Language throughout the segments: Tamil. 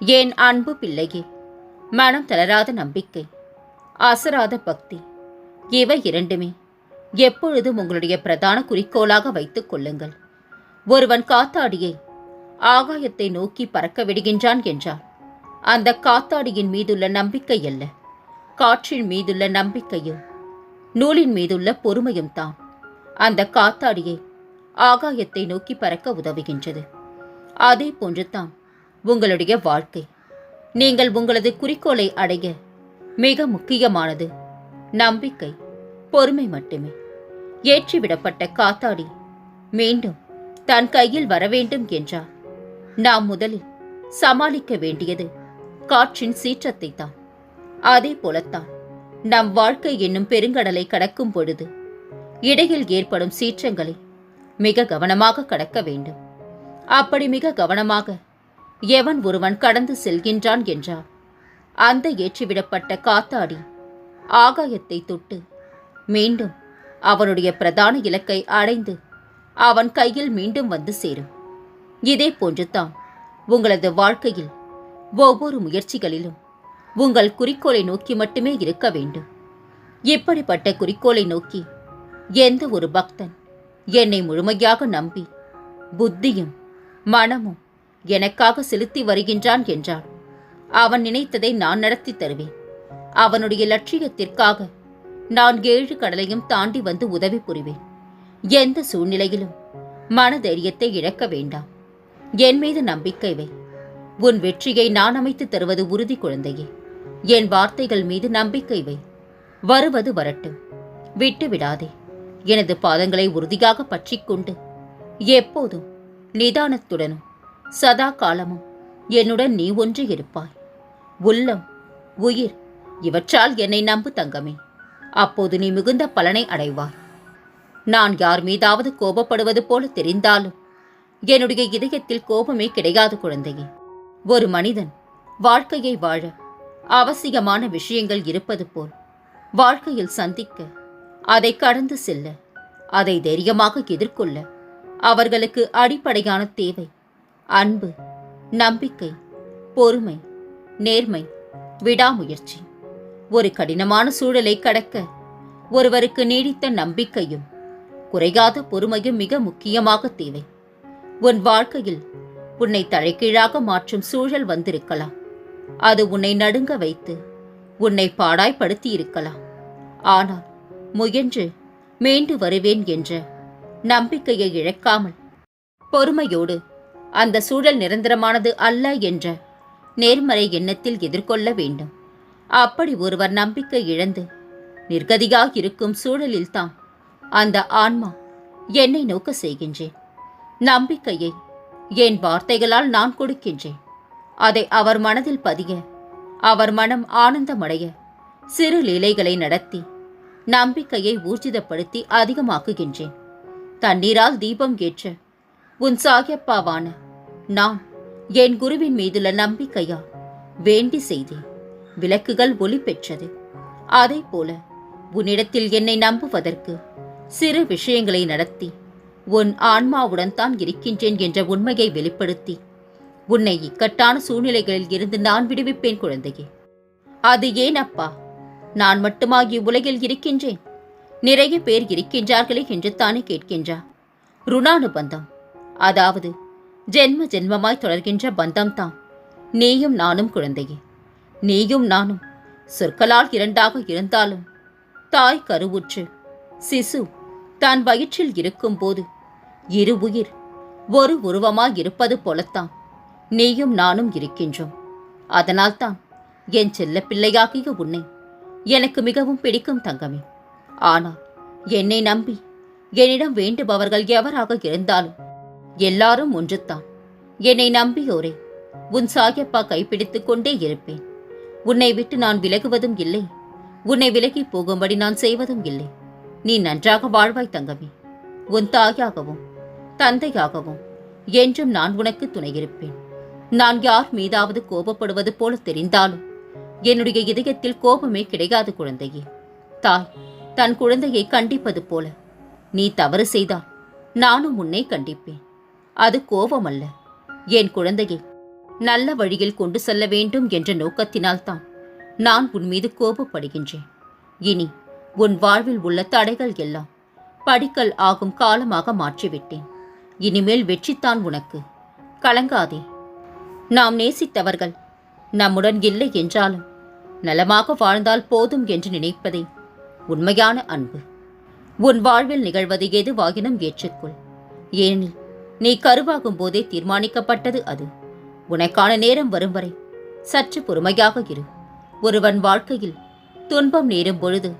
என் அன்பு பிள்ளையே? மனம் தளராத நம்பிக்கை அசராத பக்தி இவை இரண்டுமே எப்பொழுதும் உங்களுடைய பிரதான குறிக்கோளாக வைத்துக் கொள்ளுங்கள். ஒருவன் காத்தாடியை ஆகாயத்தை நோக்கி பறக்க விடுகின்றான் என்றால் அந்த காத்தாடியின் மீதுள்ள நம்பிக்கை அல்ல. காற்றின் மீதுள்ள நம்பிக்கையும் நூலின் மீதுள்ள பொறுமையும் தான் அந்த காத்தாடியை ஆகாயத்தை நோக்கி பறக்க உதவுகின்றது. அதே போன்று தான் உங்களுடைய வாழ்க்கை. நீங்கள் உங்களது குறிக்கோளை அடைய மிக முக்கியமானது நம்பிக்கை பொறுமை மட்டுமே. ஏற்றிவிடப்பட்ட காத்தாடி மீண்டும் தன் கையில் வரவேண்டும் என்றார். நாம் முதலில் சமாளிக்க வேண்டியது காற்றின் சீற்றத்தை தான் அதே போலத்தான் நம் வாழ்க்கை என்னும் பெருங்கடலை கடக்கும் பொழுது இடையில் ஏற்படும் சீற்றங்களை மிக கவனமாக கடக்க வேண்டும். அப்படி மிக கவனமாக எவன் ஒருவன் கடந்து செல்கின்றான் என்றார். அந்த ஏற்றிவிடப்பட்ட காத்தாடி ஆகாயத்தை தொட்டு மீண்டும் அவனுடைய பிரதான இலக்கை அடைந்து அவன் கையில் மீண்டும் வந்து சேரும். இதே போன்றுதான் உங்களது வாழ்க்கையில் ஒவ்வொரு முயற்சிகளிலும் உங்கள் குறிக்கோளை நோக்கி மட்டுமே இருக்க வேண்டும். இப்படிப்பட்ட குறிக்கோளை நோக்கி எந்த ஒரு பக்தன் என்னை முழுமையாக நம்பி புத்தியும் மனமும் எனக்காக செலுத்தி வருகின்றான் என்றான் அவன் நினைத்ததை நான் நடத்தி தருவேன். அவனுடைய லட்சியத்திற்காக நான் ஏழு கடலையும் தாண்டி வந்து உதவி புரிவேன். எந்த சூழ்நிலையிலும் மனதைரியத்தை இழக்க வேண்டாம். என் மீது நம்பிக்கை வை. உன் வெற்றியை நான் அமைத்து தருவது உறுதி குழந்தையே. என் வார்த்தைகள் மீது நம்பிக்கை வை. வருவது வரட்டும். விட்டு விடாதே. எனது பாதங்களை உறுதியாக பற்றிக்கொண்டு எப்போதும் நிதானத்துடனும் சதா காலமும் என்னுடன் நீ ஒன்று இருப்பாய். உள்ளம் உயிர் இவற்றால் என்னை நம்பு தங்கமே. அப்போது நீ மிகுந்த பலனை அடைவாய். நான் யார் மீதாவது கோபப்படுவது போல தெரிந்தாலும் என்னுடைய இதயத்தில் கோபமே கிடையாது குழந்தையே. ஒரு மனிதன் வாழ்க்கையை வாழ அவசியமான விஷயங்கள் இருப்பது போல் வாழ்க்கையில் சந்திக்க அதை கடந்து செல்ல அதை தைரியமாக எதிர்கொள்ள அவர்களுக்கு அடிப்படையான தேவை அன்பு நம்பிக்கை பொறுமை நேர்மை விடாமுயற்சி. ஒரு கடினமான சூழலை கடக்க ஒருவருக்கு நீடித்த நம்பிக்கையும் குறையாத பொறுமையும் மிக முக்கியமாக தேவை. உன் வாழ்க்கையில் உன்னை தலைகீழாக மாற்றும் சூழல் வந்திருக்கலாம். அது உன்னை நடுங்க வைத்து உன்னை பாடாய்படுத்தி இருக்கலாம். ஆனால் முயன்று மீண்டு வருவேன் என்ற நம்பிக்கையை இழக்காமல் பொறுமையோடு அந்த சூழல் நிரந்தரமானது அல்ல என்ற நேர்மறை எண்ணத்தில் எதிர்கொள்ள வேண்டும். அப்படி ஒருவர் நம்பிக்கை இழந்து நிர்கதியாக இருக்கும் சூழலில்தான் அந்த ஆன்மா என்னை நோக்க செய்கின்றேன். நம்பிக்கையை என் வார்த்தைகளால் நான் கொடுக்கின்றேன். அதை அவர் மனதில் பதிய அவர் மனம் ஆனந்தமடைய சிறு லீலைகளை நடத்தி நம்பிக்கையை ஊர்ஜிதப்படுத்தி அதிகமாக்குகின்றேன். தண்ணீரால் தீபம் ஏற்ற உன் சாகியப்பாவான நான் என் குருவின் மீதுள்ள நம்பிக்கையா? வேண்டி செய்தேன் விளக்குகள் ஒளி பெற்றது. அதைப் போல உன்னிடத்தில் என்னை நம்புவதற்கு சிறு விஷயங்களை நடத்தி உன் ஆன்மாவுடன் தான் இருக்கின்றேன் என்ற உண்மையை வெளிப்படுத்தி உன்னை இக்கட்டான சூழ்நிலைகளில் இருந்து நான் விடுவிப்பேன் குழந்தையே. அது ஏன் அப்பா? நான் மட்டுமாகி உலகில் இருக்கின்றேன். நிறைய பேர் இருக்கின்றார்களே என்று தானே கேட்கின்றார் ருணானுபந்தம். அதாவது ஜென்ம ஜென்மமாய் தொடர்கின்ற பந்தம்தான் நீயும் நானும் குழந்தையே. நீயும் நானும் சொற்களால் இரண்டாக இருந்தாலும் தாய் கருவுற்று சிசு தான் வயிற்றில் இருக்கும்போது இரு உயிர் ஒரு உருவமாய் இருப்பது போலத்தான் நீயும் நானும் இருக்கின்றோம். அதனால்தான் என் செல்ல பிள்ளையாகிய உன்னை எனக்கு மிகவும் பிடிக்கும் தங்கமே. ஆனால் என்னை நம்பி என்னிடம் வேண்டுபவர்கள் எவராக இருந்தாலும் எல்லாரும் ஒன்றுத்தான். என்னை நம்பியோரே உன் சாயப்பா கைப்பிடித்துக் கொண்டே இருப்பேன். உன்னை விட்டு நான் விலகுவதும் இல்லை. உன்னை விலகி போகும்படி நான் செய்வதும் இல்லை. நீ நன்றாக வாழ்வாய் தங்கமே. உன் தாயாகவும் தந்தையாகவும் என்றும் நான் உனக்கு துணையிருப்பேன். நான் யார் மீதாவது கோபப்படுவது போல தெரிந்தாலும் என்னுடைய இதயத்தில் கோபமே கிடையாது குழந்தையே. தாய் தன் குழந்தையை கண்டிப்பது போல. நீ தவறு செய்தால் நானும் உன்னை கண்டிப்பேன். அது கோபம் அல்ல என் குழந்தையை நல்ல வழியில் கொண்டு செல்ல வேண்டும் என்ற நோக்கத்தினால்தான் நான் உன் மீது கோபப்படுகின்றேன். இனி உன் வாழ்வில் உள்ள தடைகள் எல்லாம் படிக்கல் ஆகும் காலமாக மாற்றிவிட்டேன். இனிமேல் வெற்றித்தான் உனக்கு. கலங்காதே. நாம் நேசித்தவர்கள் நம்முடன் இல்லை என்றாலும் நலமாக வாழ்ந்தால் போதும் என்று நினைப்பதே உண்மையான அன்பு. உன் வாழ்வில் நிகழ்வது எதுவாகினும் ஏற்றுக்கொள். ஏனெனில் நீ கருவாகும் போதே தீர்மானிக்கப்பட்டது அது. உனக்கான நேரம் வரும் வரை சற்று பொறுமையாக இரு. ஒருவன் வாழ்க்கையில் துன்பம் நேரும் பொழுது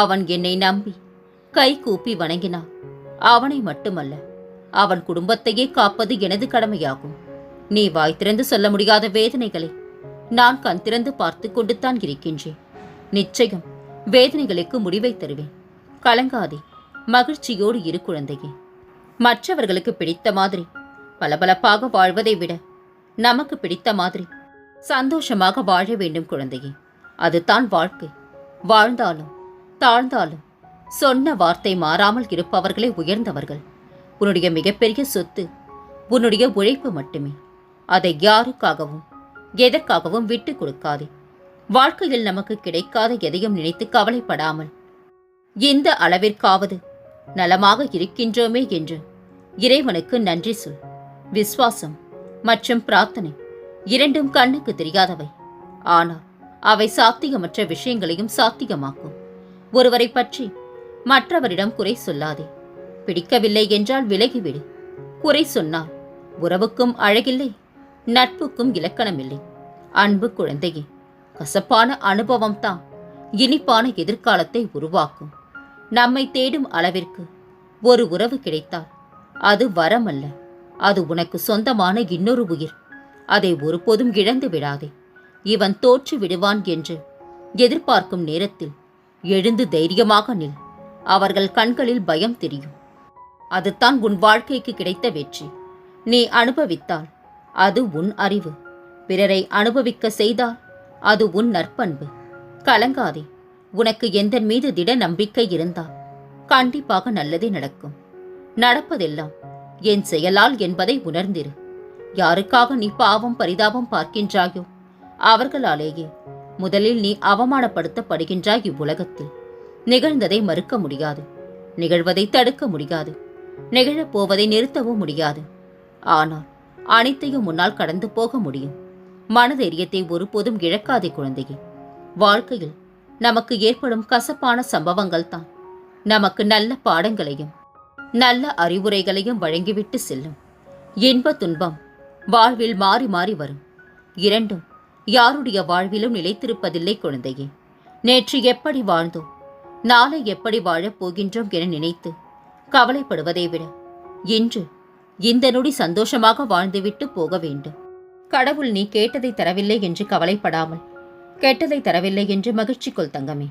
அவன் என்னை நம்பி கை கூப்பி வணங்கினான் அவனை மட்டுமல்ல அவன் குடும்பத்தையே காப்பது எனது கடமையாகும். நீ வாய் திறந்து சொல்ல முடியாத வேதனைகளை நான் கண் திறந்து பார்த்து கொண்டுத்தான் இருக்கின்றேன். நிச்சயம் வேதனைகளுக்கு முடிவை தருவேன். கலங்காதே மகிழ்ச்சியோடு இரு குழந்தையே. மற்றவர்களுக்கு பிடித்த மாதிரி. பளபளப்பாக வாழ்வதை விட நமக்கு பிடித்த மாதிரி. சந்தோஷமாக வாழ வேண்டும் குழந்தையே. அதுதான் வாழ்க்கை. வாழ்ந்தாலும் தாழ்ந்தாலும் சொன்ன வார்த்தை மாறாமல் இருப்பவர்களே உயர்ந்தவர்கள். உன்னுடைய மிகப்பெரிய சொத்து உன்னுடைய உழைப்பு மட்டுமே. அதை யாருக்காகவும் எதற்காகவும் விட்டு கொடுக்காதே. வாழ்க்கையில் நமக்கு கிடைக்காத எதையும் நினைத்து கவலைப்படாமல் இந்த அளவிற்காவது நலமாக இருக்கின்றோமே என்று. இறைவனுக்கு நன்றி சொல். விசுவாசம் மற்றும் பிரார்த்தனை இரண்டும் கண்ணுக்கு தெரியாதவை. ஆனால் அவை சாத்தியமற்ற விஷயங்களையும் சாத்தியமாக்கும். ஒருவரை பற்றி மற்றவரிடம் குறை சொல்லாதே. பிடிக்கவில்லை என்றால் விலகிவிடு. குறை சொன்னால் உறவுக்கும் அழகில்லை நட்புக்கும் இலக்கணமில்லை. அன்பு குழந்தையே கசப்பான அனுபவம்தான் இனிப்பான எதிர்காலத்தை உருவாக்கும். நம்மை தேடும் அளவிற்கு ஒரு உறவு கிடைத்தால் அது வரமல்ல. அது உனக்கு சொந்தமான இன்னொரு உயிர். அதை ஒருபோதும் இழந்து விடாதே. இவன் தோற்று விடுவான் என்று எதிர்பார்க்கும் நேரத்தில் எழுந்து தைரியமாக நில். அவர்கள் கண்களில் பயம் தெரியும். அதுதான் உன் வாழ்க்கைக்கு கிடைத்த வெற்றி. நீ அனுபவித்தால் அது உன் அறிவு. பிறரை அனுபவிக்க செய்தால் அது உன் நற்பண்பு. கலங்காதே. உனக்கு எந்த மீது திட நம்பிக்கை இருந்தால் கண்டிப்பாக நல்லதே நடக்கும். நடப்பதெல்லாம் என் செயலால் என்பதை உணர்ந்திரு. யாருக்காக நீ பாவம் பரிதாபம் பார்க்கின்றாயோ அவர்களாலேயே முதலில் நீ அவமானப்படுத்தப்படுகின்றாய் இவ்வுலகத்தில். நிகழ்ந்ததை மறுக்க முடியாது. நிகழ்வதை தடுக்க முடியாது. நிகழப் போவதை நிறுத்தவும் முடியாது. ஆனால் அனைத்தையும் முன்னால் கடந்து போக முடியும். மனதைரியத்தை ஒருபோதும் இழக்காதே குழந்தையே. வாழ்க்கையில் நமக்கு ஏற்படும் கசப்பான சம்பவங்கள் தான் நமக்கு நல்ல பாடங்களையும் நல்ல அறிவுரைகளையும் வழங்கிவிட்டு செல்லும். இன்ப துன்பம் வாழ்வில் மாறி மாறி வரும். இரண்டும் யாருடைய வாழ்விலும் நிலைத்திருப்பதில்லை குழந்தையே. நேற்று எப்படி வாழ்ந்தோம் நாளை எப்படி வாழப் போகின்றோம் என நினைத்து கவலைப்படுவதை விட இன்று இந்த நொடி சந்தோஷமாக வாழ்ந்துவிட்டு போக வேண்டும். கடவுள் நீ கேட்டதை தரவில்லை என்று கவலைப்படாமல் கெட்டதை தரவில்லை என்று மகிழ்ச்சிக்குள் தங்கமே.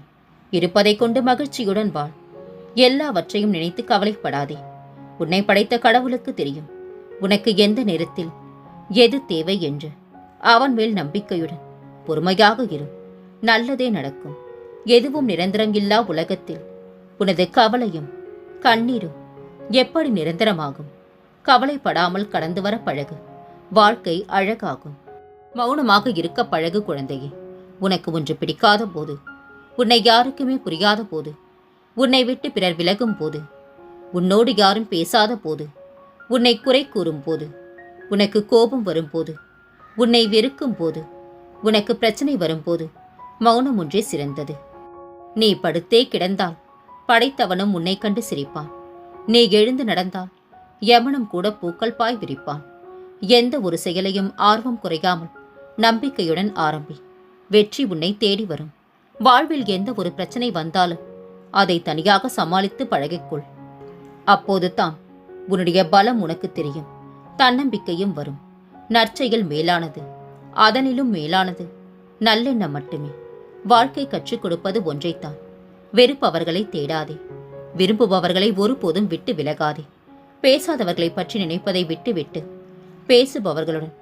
இருப்பதைக் கொண்டு மகிழ்ச்சியுடன் வாழ். எல்லாவற்றையும் நினைத்து கவலைப்படாதே. உன்னை படைத்த கடவுளுக்கு தெரியும். உனக்கு எந்த நேரத்தில் எது தேவை என்று. அவன் மேல் நம்பிக்கையுடன் பொறுமையாக இரு. நல்லதே நடக்கும். எதுவும் நிரந்தரம் இல்லா உலகத்தில். உனது கவலையும் கண்ணீரும் எப்படி நிரந்தரமாகும்? கவலைப்படாமல் கடந்து வர பழகு. வாழ்க்கை அழகாகும். மௌனமாக இருக்க பழகு குழந்தையே. உனக்கு ஒன்று பிடிக்காத போது உன்னை யாருக்குமே புரியாத போது உன்னை விட்டு பிறர் விலகும் போது உன்னோடு யாரும் பேசாத போது உன்னை குறை கூறும் போது உனக்கு கோபம் வரும்போது உன்னை வெறுக்கும் போது உனக்கு பிரச்சனை வரும்போது மௌனம் ஒன்றே சிறந்தது. நீ படுத்தே கிடந்தால் படைத்தவனும் உன்னை கண்டு சிரிப்பான். நீ எழுந்து நடந்தால் யமனும் கூட பூக்கள் பாய் விரிப்பான். எந்த ஒரு செயலையும் ஆர்வம் குறையாமல் நம்பிக்கையுடன் ஆரம்பி. வெற்றி உன்னை தேடி வரும். வாழ்வில் எந்த ஒரு பிரச்சனை வந்தாலும் அதை தனியாக சமாளித்து பழகிக்கொள். அப்போது தான் உன்னுடைய பலம் உனக்கு தெரியும். தன்னம்பிக்கையும் வரும். நற்செயல் மேலானது. அதனிலும் மேலானது. நல்லெண்ணம் மட்டுமே. வாழ்க்கை கற்றுக் கொடுப்பது ஒன்றைத்தான். வெறுப்பவர்களை தேடாதே. விரும்புபவர்களை ஒருபோதும் விட்டு விலகாதே. பேசாதவர்களை பற்றி நினைப்பதை விட்டுவிட்டு பேசுபவர்களுடன்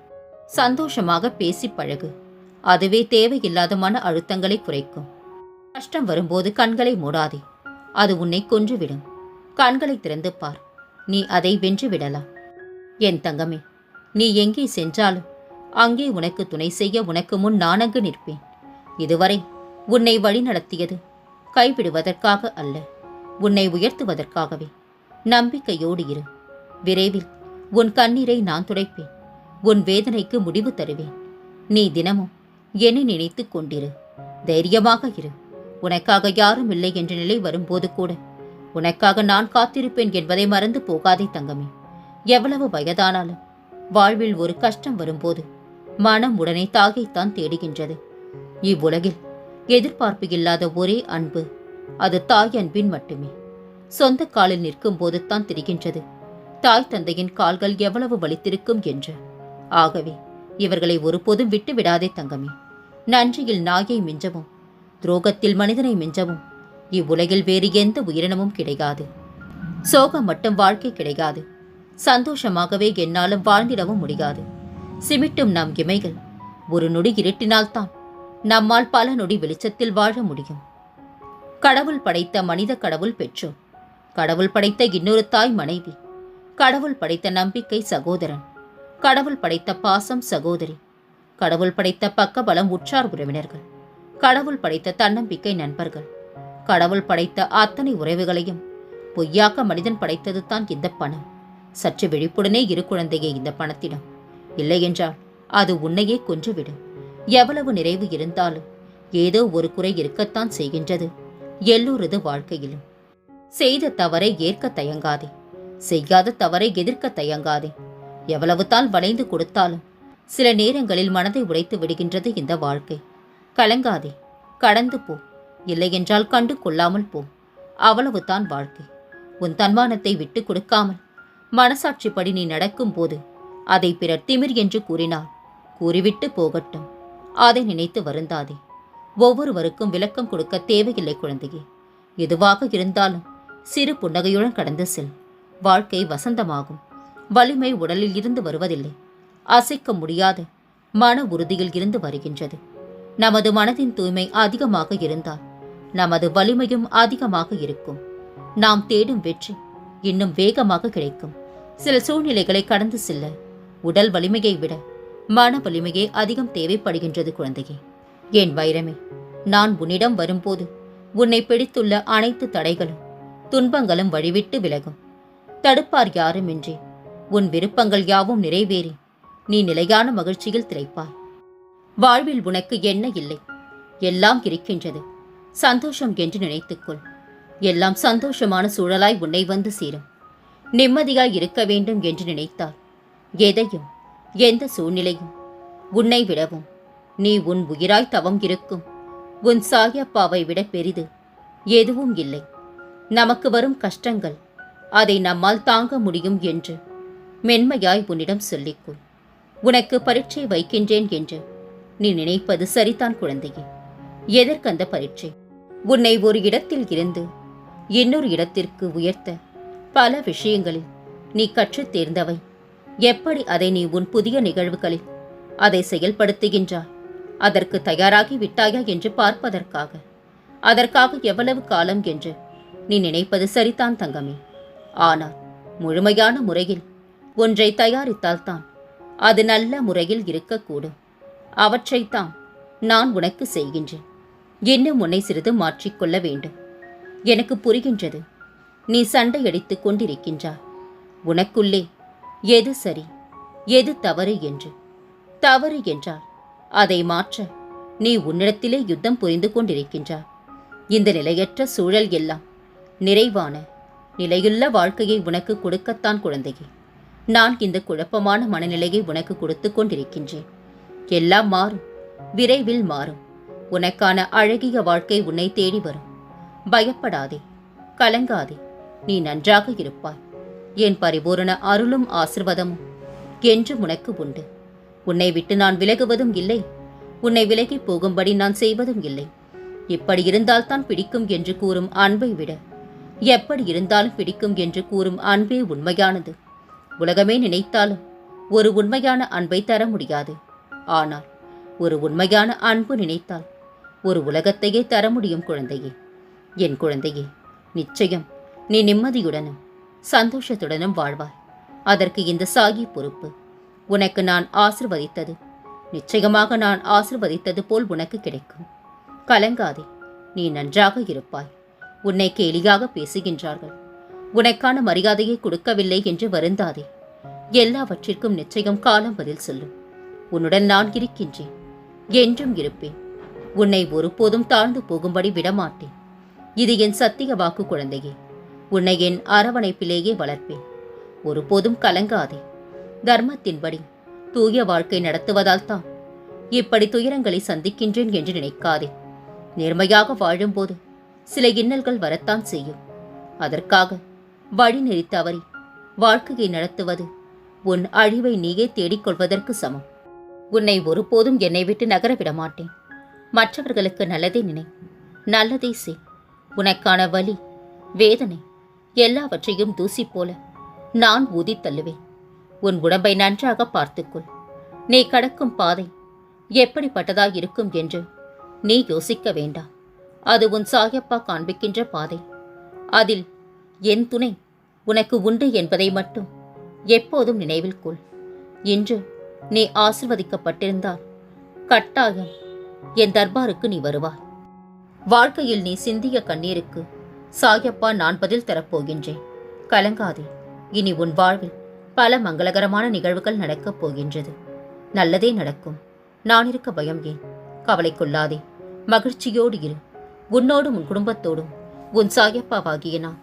சந்தோஷமாக பேசி பழகு. அதுவே தேவையில்லாத மன அழுத்தங்களை குறைக்கும். கஷ்டம் வரும்போது கண்களை மூடாதே. அது உன்னை கொன்றுவிடும். கண்களை திறந்து பார். நீ அதை வென்று விடலாம். என் தங்கமே நீ எங்கே சென்றாலும் அங்கே உனக்கு துணை செய்ய உனக்கு முன் நான் அங்கு நிற்பேன். இதுவரை உன்னை வழி நடத்தியது கைவிடுவதற்காக அல்ல உன்னை உயர்த்துவதற்காகவே. நம்பிக்கையோடு இரு. விரைவில் உன் கண்ணீரை நான் துடைப்பேன். உன் வேதனைக்கு முடிவு தருவேன். நீ தினமும் என்னை நினைத்துக் கொண்டிரு. தைரியமாக இரு. உனக்காக யாரும் இல்லை என்ற நிலை வரும்போது கூட உனக்காக நான் காத்திருப்பேன் என்பதை மறந்து போகாதே தங்கமே. எவ்வளவு வயதானாலும் வாழ்வில் ஒரு கஷ்டம் வரும்போது மனம் உடனே தாகைத்தான் தேடுகின்றது. இவ்வுலகில் எதிர்பார்ப்பு இல்லாத ஒரே அன்பு அது தாய் அன்பின் மட்டுமே. சொந்த காலில் நிற்கும் போது தான் தெரிகின்றது தாய் தந்தையின் கால்கள் எவ்வளவு வலித்திருக்கும் என்று. ஆகவே இவர்களை ஒருபோதும் விட்டு விடாதே தங்கமே. நன்றியில் நாயை மிஞ்சவும் துரோகத்தில் மனிதனை மிஞ்சவும். இவ்வுலகில் வேறு எந்த உயிரினமும் கிடையாது. சோகம் மட்டும் வாழ்க்கை கிடையாது. சந்தோஷமாகவே என்னாலும் வாழ்ந்திடவும் முடியாது. சிமிட்டும் நம் இமைகள் ஒரு நொடி இருட்டினால்தான் நம்மால் பல நொடி வெளிச்சத்தில் வாழ முடியும். கடவுள் படைத்த மனித கடவுள் பெற்றோர் கடவுள் படைத்த இன்னொரு தாய் மனைவி கடவுள் படைத்த நம்பிக்கை சகோதரன் கடவுள் படைத்த பாசம் சகோதரி. கடவுள் படைத்த பக்கபலம் உற்றார் உறவினர்கள் கடவுள் படைத்த தன்னம்பிக்கை நண்பர்கள் கடவுள் படைத்த அத்தனை உறவுகளையும் பொய்யாக்க மனிதன் படைத்தது தான் இந்த பணம். சற்று விழிப்புடனே இரு குழந்தையே இந்த பணத்திடம். இல்லையென்றால் அது உன்னையே கொன்றுவிடும். எவ்வளவு நிறைவு இருந்தாலும் ஏதோ ஒரு குறை இருக்கத்தான் செய்கின்றது எல்லோரது வாழ்க்கையிலும். செய்த தவறை ஏற்க தயங்காதே செய்யாத தவறை எதிர்க்க தயங்காதே. எவ்வளவு தான் வளைந்து கொடுத்தாலும் சில நேரங்களில் மனதை உடைத்து விடுகின்றது இந்த வாழ்க்கை. கலங்காதே கடந்து போ இல்லையென்றால் கண்டு கொள்ளாமல் போ அவ்வளவுதான் வாழ்க்கை. உன் தன்மானத்தை விட்டு கொடுக்காமல் மனசாட்சிப்படி நீ நடக்கும் போது அதை பிறர் திமிர் என்று கூறினார். கூறிவிட்டு போகட்டும் அதை நினைத்து வருந்தாதே. ஒவ்வொருவருக்கும் விளக்கம் கொடுக்க தேவையில்லை குழந்தையே. எதுவாக இருந்தாலும் சிறு புன்னகையுடன் கடந்து செல். வாழ்க்கை வசந்தமாகும். வலிமை உடலில் இருந்து வருவதில்லை. அசைக்க முடியாத. மன உறுதியில் இருந்து வருகின்றது. நமது மனதின் தூய்மை அதிகமாக இருந்தால் நமது வலிமையும் அதிகமாக இருக்கும். நாம் தேடும் வெற்றி இன்னும் வேகமாக கிடைக்கும். சில சூழ்நிலைகளை கடந்து செல்ல உடல் வலிமையை விட மன வலிமையே அதிகம் தேவைப்படுகின்றது குழந்தையே. என் வைரமே நான் உன்னிடம் வரும்போது உன்னை பிடித்துள்ள அனைத்து தடைகளும் துன்பங்களும் வழிவிட்டு விலகும். தடுப்பார் யாருமின்றி உன் விருப்பங்கள் யாவும் நிறைவேறி நீ நிலையான மகிழ்ச்சியில் திளைப்பாய் வாழ்வில் உனக்கு என்ன இல்லை. எல்லாம் இருக்கின்றது. சந்தோஷம் என்று நினைத்துக்கொள். எல்லாம் சந்தோஷமான சூழலாய் உன்னை வந்து சேரும். நிம்மதியாய் இருக்க வேண்டும் என்று நினைத்தால் எதையும் எந்த சூழ்நிலையும் உன்னை விடவும் நீ உன் உயிராய் தவம் இருக்கும். உன் சாயப்பாவை விட பெரிது எதுவும் இல்லை. நமக்கு வரும் கஷ்டங்கள் அதை நம்மால் தாங்க முடியும் என்று மென்மையாய் உன்னிடம் சொல்லிக்கொள். உனக்கு பரீட்சை வைக்கின்றேன் என்று. நீ நினைப்பது சரிதான் குழந்தையே. எதற்கந்த பரீட்சை? உன்னை ஒரு இடத்தில் இருந்து இன்னொரு இடத்திற்கு உயர்த்த பல விஷயங்களில் நீ கற்றுத் தேர்ந்தவை. எப்படி அதை நீ உன் புதிய நிகழ்வுகளில் அதை செயல்படுத்துகின்றாய் அதற்கு தயாராகி விட்டாயா என்று பார்ப்பதற்காக. அதற்காக எவ்வளவு காலம் என்று நீ நினைப்பது சரிதான் தங்கமே. ஆனால் முழுமையான முறையில் ஒன்றை தயாரித்தால்தான் அது நல்ல முறையில் இருக்கக்கூடும். அவற்றைத்தான் நான் உனக்கு செய்கின்றேன். இன்னும் உன்னை சிறிது மாற்றிக்கொள்ள வேண்டும். எனக்கு புரிகின்றது. நீ சண்டையடித்து கொண்டிருக்கின்றாய். உனக்குள்ளே எது சரி எது தவறு என்று. தவறு என்றால் அதை மாற்ற நீ உன்னிடத்திலே யுத்தம் புரிந்து கொண்டிருக்கின்றாய். இந்த நிலையற்ற சூழல் எல்லாம் நிறைவான நிலையுள்ள வாழ்க்கையை உனக்கு கொடுக்கத்தான் குழந்தையே. நான் இந்த குழப்பமான மனநிலையை உனக்கு கொடுத்து கொண்டிருக்கின்றேன். எல்லாம் மாறும். விரைவில் மாறும். உனக்கான அழகிய வாழ்க்கை உன்னை தேடி வரும். பயப்படாதே. கலங்காதே. நீ நன்றாக இருப்பாய். என் பரிபூரண அருளும் ஆசிர்வாதமும் என்று உனக்கு உண்டு. உன்னை விட்டு நான் விலகுவதும் இல்லை. உன்னை விலகி போகும்படி நான் செய்வதும் இல்லை. இப்படி இருந்தால்தான் பிடிக்கும் என்று கூறும் அன்பை விட எப்படி இருந்தாலும் பிடிக்கும் என்று கூறும் அன்பே உண்மையானது. உலகமே நினைத்தாலும் ஒரு உண்மையான அன்பை தர முடியாது. ஆனால் ஒரு உண்மையான அன்பு நினைத்தால் ஒரு உலகத்தையே தர முடியும் குழந்தையே. என் குழந்தையே நிச்சயம் நீ நிம்மதியுடனும் சந்தோஷத்துடனும் வாழ்வாய். அதற்கு இந்த சாகி பொறுப்பு. உனக்கு நான் ஆசிர்வதித்தது நிச்சயமாக நான் ஆசிர்வதித்தது போல் உனக்கு கிடைக்கும். கலங்காதே நீ நன்றாக இருப்பாய். உன்னை கேலியாக பேசுகின்றார்கள். உனக்கான மரியாதையை கொடுக்கவில்லை என்று வருந்தாதே. எல்லாவற்றிற்கும் நிச்சயம் காலம் பதில் சொல்லும். உன்னுடன் நான் இருக்கின்றேன். என்றும் இருப்பேன். உன்னை ஒருபோதும் தாழ்ந்து போகும்படி விடமாட்டேன். இது என் சத்திய வாக்கு குழந்தையே. உன்னை என் அரவணைப்பிலேயே வளர்ப்பேன். ஒருபோதும் கலங்காதே. தர்மத்தின்படி தூய வாழ்க்கை நடத்துவதால் தான் இப்படி துயரங்களை சந்திக்கின்றேன் என்று நினைக்காதே. நேர்மையாக வாழும்போது சில இன்னல்கள் வரத்தான் செய்யும். அதற்காக வழி தவறி வாழ்க்கையை நடத்துவது உன் அழிவை நீயே தேடிக்கொள்வதற்கு சமம். உன்னை ஒருபோதும் என்னை விட்டு நகர விட மாட்டேன். மற்றவர்களுக்கு நல்லதை நினை நல்லதை செய். உனக்கான வலி வேதனை எல்லாவற்றையும் தூசி போல நான் ஊதி தள்ளுவேன். உன் உடம்பை நன்றாக பார்த்துக்கொள். நீ கடக்கும் பாதை எப்படிப்பட்டதாக இருக்கும் என்று நீ யோசிக்க வேண்டாம். அது உன் சாயப்பா காண்பிக்கின்ற பாதை. அதில் என் துணை உனக்கு உண்டு என்பதை மட்டும் எப்போதும் நினைவில் கொள். இன்று நீ ஆசிர்வதிக்கப்பட்டிருந்தால் கட்டாயம் என் தர்பாருக்கு நீ வருவாய். வாழ்க்கையில் நீ சிந்திய கண்ணீருக்கு சாயப்பா நான் பதில் தரப்போகின்றேன். கலங்காதே இனி உன் வாழ்வில் பல மங்களகரமான நிகழ்வுகள் நடக்கப் போகின்றது. நல்லதே நடக்கும். நான் இருக்க பயம் ஏன்? கவலை கொள்ளாதே. மகிழ்ச்சியோடு இரு. உன்னோடும் உன் குடும்பத்தோடும் உன் சாயப்பாவாகிய நான்